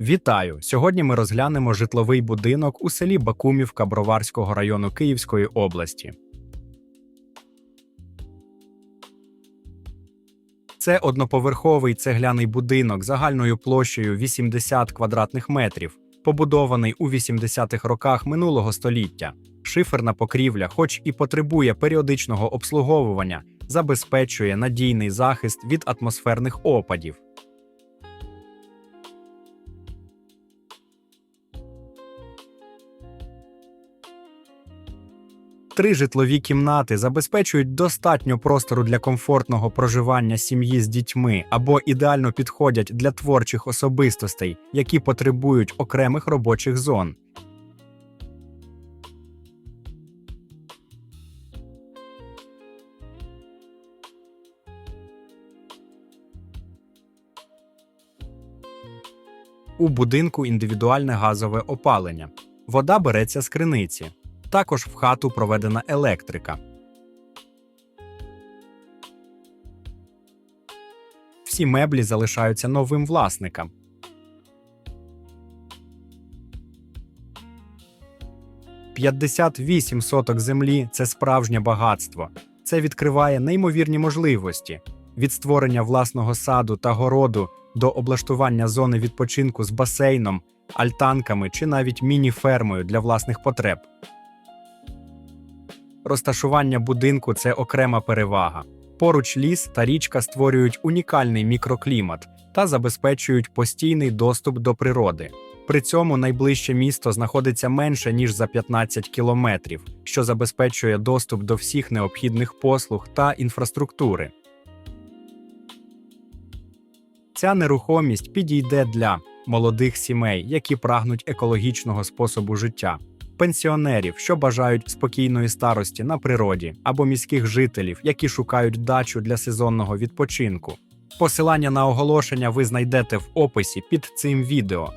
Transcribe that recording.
Вітаю! Сьогодні ми розглянемо житловий будинок у селі Бакумівка Броварського району Київської області. Це одноповерховий цегляний будинок загальною площею 80 квадратних метрів, побудований у 80-х роках минулого століття. Шиферна покрівля, хоч і потребує періодичного обслуговування, забезпечує надійний захист від атмосферних опадів. Три житлові кімнати забезпечують достатньо простору для комфортного проживання сім'ї з дітьми або ідеально підходять для творчих особистостей, які потребують окремих робочих зон. У будинку індивідуальне газове опалення. Вода береться з криниці. Також в хату проведена електрика. Всі меблі залишаються новим власникам. П'ятдесят вісім соток землі це справжнє багатство. Це відкриває неймовірні можливості від створення власного саду та городу до облаштування зони відпочинку з басейном, альтанками чи навіть міні-фермою для власних потреб. Розташування будинку це окрема перевага. Поруч ліс та річка створюють унікальний мікроклімат та забезпечують постійний доступ до природи. При цьому найближче місто знаходиться менше ніж за 15 кілометрів, що забезпечує доступ до всіх необхідних послуг та інфраструктури. Ця нерухомість підійде для молодих сімей, які прагнуть екологічного способу життя, пенсіонерів, що бажають спокійної старості на природі, або міських жителів, які шукають дачу для сезонного відпочинку. Посилання на оголошення ви знайдете в описі під цим відео.